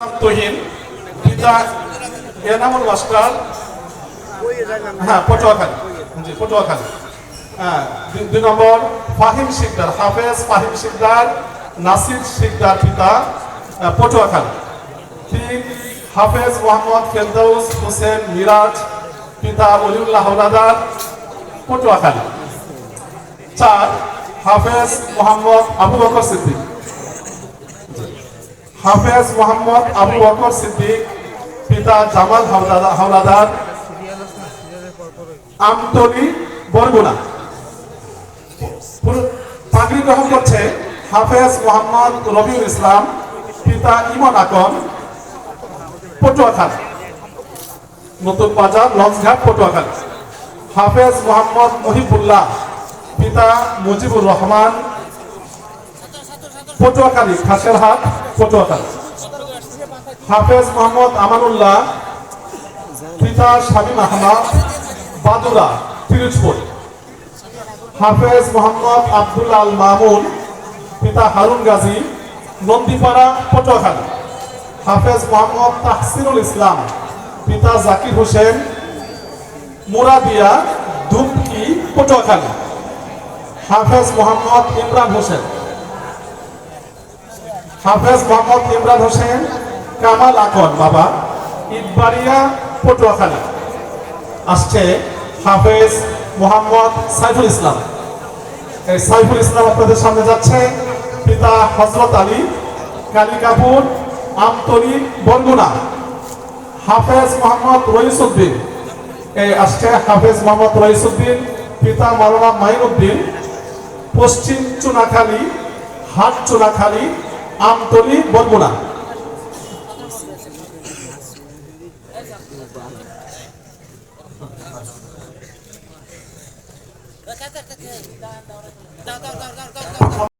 তহিন পিতা এনামুল মাস্টার হ্যাঁ পটুয়াখালী জি পটুয়াখালী। হ্যাঁ দুই- নম্বর ফাহিম শিকদার হাফেজ ফাহিম শিকদার নাসির শিকদার পিতা আহ, পটুয়াখালী। তিন হাফেজ মোহাম্মদ ফেরদৌস হোসেন মিরাজ পিতা অলিউল্লাহ হাওলাদার পটুয়াখালী। চার হাফেজ মোহাম্মদ আবু বকর সিদ্দিক। হাফেজ মোহাম্মদ আবু বকর সিদ্দিক, পিতা জামাল হাওলাদার, আমতলি বরগুনা। পাগড়ি গ্রহণ করছে হাফেজ মোহাম্মদ রবিউল ইসলাম, পিতা ইমন আকন পটুয়াখালী নতুন বাজার, লঞ্চঘাট পটুয়াখালী হাফেজ মোহাম্মদ মহিবুল্লাহ, পিতা মুজিবুর রহমান, পটুয়াখালী, খাসেরহাট। পটুয়াখালী। হাফেজ মোহাম্মদ আমানুল্লাহ, পিতা শামীম আহমদ বাদুরা পিরোজপুর হাফেজ মোহাম্মদ আব্দুল্লাহ আল মামুন, পিতা হারুন গাজী, নন্দীপাড়া, পটুয়াখালী। হাফেজ মোহাম্মদ তাহসিনুল ইসলাম, পিতা জাকির হোসেন, মুরাদিয়া, দুমকি, পটুয়াখালী। হাফেজ মোহাম্মদ ইমরান হোসেন। হাফেজ মোহাম্মদ ইমরান হোসেন, কামাল আকন, বাবা, ইটবাড়িয়া, পটুয়াখালী। আসছে হাফেজ মোহাম্মদ সাইফুল ইসলাম। এই সাইফুল ইসলাম আপনাদের সামনে যাচ্ছে পিতা হজরত আলী কালিকাপুর আমতলি, বরগুনা। হাফেজ মোহাম্মদ রইসুদ্দিন। এই আসছে হাফেজ মোহাম্মদ রইসুদ্দিন, পিতা মাওলানা মাইনুদ্দিন। পশ্চিম চুনাখালী, হাট চুনাখালী আমতলি বরগুনা